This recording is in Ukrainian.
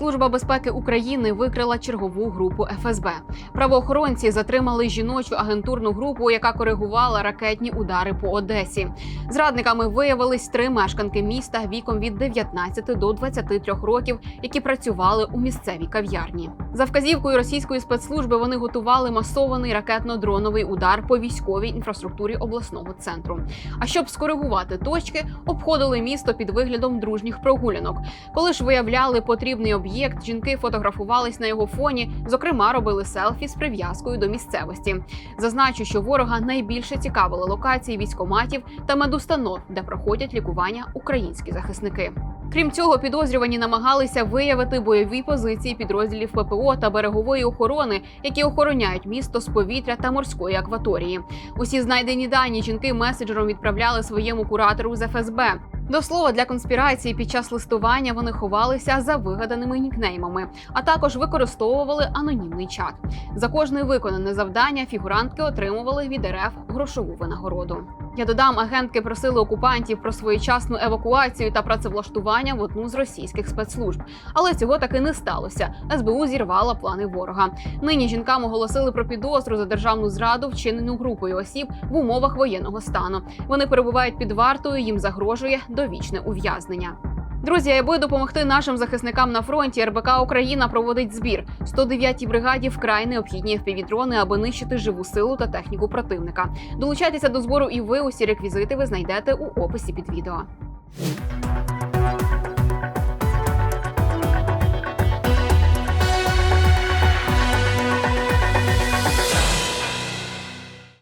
Служба безпеки України викрила чергову групу ФСБ. Правоохоронці затримали жіночу агентурну групу, яка коригувала ракетні удари по Одесі. Зрадниками виявились три мешканки міста віком від 19 до 23 років, які працювали у місцевій кав'ярні. За вказівкою російської спецслужби вони готували масований ракетно-дроновий удар по військовій інфраструктурі обласного центру. А щоб скоригувати точки, обходили місто під виглядом дружніх прогулянок. Коли ж виявляли потрібний об'єкт, жінки фотографувались на його фоні. Зокрема, робили селфі з прив'язкою до місцевості. Зазначу, що ворога найбільше цікавили локації військоматів та медустанов, де проходять лікування українські захисники. Крім цього, підозрювані намагалися виявити бойові позиції підрозділів ППО та берегової охорони, які охороняють місто з повітря та морської акваторії. Усі знайдені дані жінки меседжером відправляли своєму куратору з ФСБ. До слова, для конспірації під час листування вони ховалися за вигаданими нікнеймами, а також використовували анонімний чат. За кожне виконане завдання фігурантки отримували від РФ грошову винагороду. Я додам, агентки просили окупантів про своєчасну евакуацію та працевлаштування в одну з російських спецслужб, але цього таки не сталося. СБУ зірвала плани ворога. Нині жінкам оголосили про підозру за державну зраду, вчинену групою осіб в умовах воєнного стану. Вони перебувають під вартою. Їм загрожує довічне ув'язнення. Друзі, аби допомогти нашим захисникам на фронті, РБК Україна проводить збір 109-й бригаді вкрай необхідні впівдрони, аби нищити живу силу та техніку противника. Долучайтеся до збору, і ви усі реквізити ви знайдете у описі під відео.